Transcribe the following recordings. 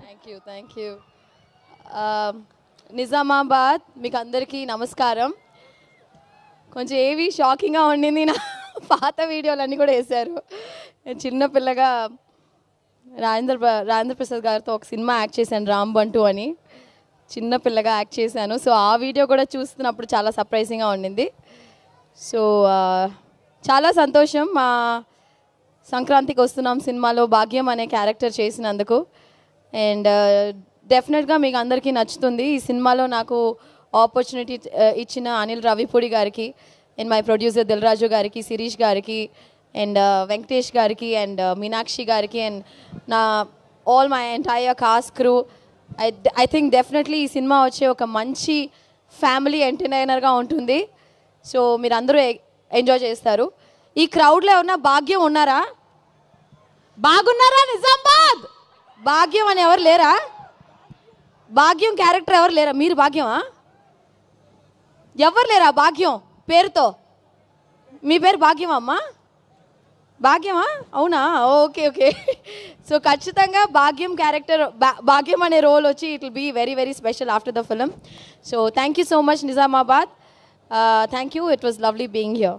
Thank you thank you Nizamabad మీకు అందరికీ నమస్కారం. కొంచెం ఏవి షాకింగ్గా ఉండింది నా పాత వీడియోలన్నీ కూడా వేశారు. నేను చిన్న పిల్లగా రాజేంద్ర ప్ర- రాజేంద్ర ప్రసాద్ గారితో ఒక సినిమా యాక్ట్ చేశాను రామ్ బంటు అని. చిన్న పిల్లగా యాక్ట్ చేశాను. సో ఆ వీడియో కూడా చూస్తున్నప్పుడు చాలా సర్ప్రైజింగ్గా ఉండింది. సో చాలా సంతోషం. మా సంక్రాంతికి వస్తున్నాం సినిమాలో భాగ్యం అనే క్యారెక్టర్ చేసినందుకు. అండ్ డెఫినెట్గా uh, మీకు అందరికీ నచ్చుతుంది. ఈ సినిమాలో నాకు ఆపర్చునిటీ uh, ఇచ్చిన అనిల్ రవిపూడి గారికి అండ్ మై ప్రొడ్యూసర్ దిల్రాజు గారికి శిరీష్ గారికి అండ్ uh, వెంకటేష్ గారికి అండ్ మీనాక్షి గారికి అండ్ నా all my entire cast crew I I think definitely ఈ సినిమా వచ్చే ఒక మంచి ఫ్యామిలీ ఎంటర్టైనర్గా ఉంటుంది. సో మీరు అందరూ ఎంజాయ్ చేస్తారు. ఈ క్రౌడ్లో ఉన్న భాగ్యం ఉన్నారా? బాగున్నారా నిజం? భాగ్యం అని ఎవరు లేరా? భాగ్యం క్యారెక్టర్ ఎవరు లేరా? మీరు భాగ్యమా? ఎవరు లేరా భాగ్యం? పేరుతో. మీ పేరు భాగ్యమా అమ్మా? భాగ్యమా? అవునా? Okay okay. సో ఖచ్చితంగా భాగ్యం క్యారెక్టర్ భాగ్యం అనే రోల్ వచ్చి it will be very very special after the film so thank you so much Nizamabad. Thank you it was lovely being here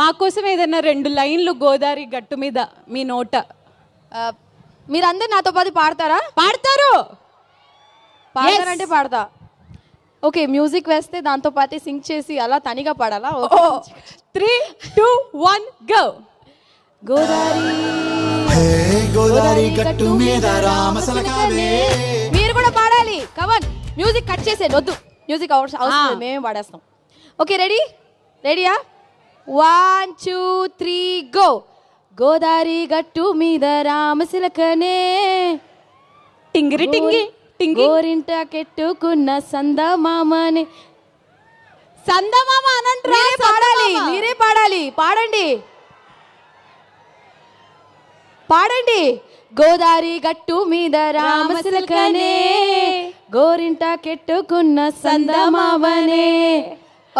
మా కోసం ఏదైనా రెండు లైన్లు గోదావరి గట్టు మీద మీ నోట. మీరందరు నాతో పాటు పాడతారా? పాడతారు. పాడతారంటే పాడతా. ఓకే మ్యూజిక్ వేస్తే దాంతో పాటు సింగ్ చేసి అలా తనిగా పాడాలా? ఓ three two one go. Godavari గట్టు మీద మీరు కూడా పాడాలి. కవన్ మ్యూజిక్ కట్ చేసేయండి వద్దు. మ్యూజిక్ అవసరం మేమే పాడేస్తాం. Okay ready? రెడీయా? One two three go. Godavari గట్టు మీద రామశిలకనే టింగిరి టింగి టింగి. గోరింట కెట్టుకున్న సందమామని. సందమామ అనంట్రా పాడాలి మీరే పాడాలి. పాడండి. పాడండి. గోదారి గట్టు మీద రామశిలకనే గోరింట కెట్టుకున్న సందమావనే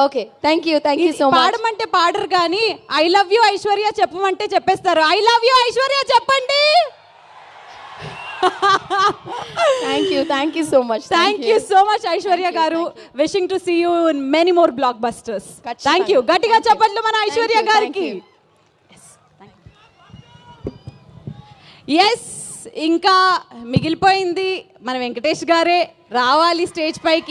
okay thank you thank you so much పాడమంటే పాడరు కానీ ఐ లవ్ యూ ఐశ్వర్య చెప్పమంటే చెప్పేస్తారు. ఐ లవ్ యూ ఐశ్వర్య చెప్పండి. Thank you thank you so much thank you so much Aishwarya గారు. Wishing to see you in many more blockbusters. Thank you గట్టిగా చెప్పట్లు మన ఐశ్వర్య గారికి. ఎస్ ఇంకా మిగిలిపోయింది మన వెంకటేష్ గారే. రావాలి స్టేజ్ పైకి.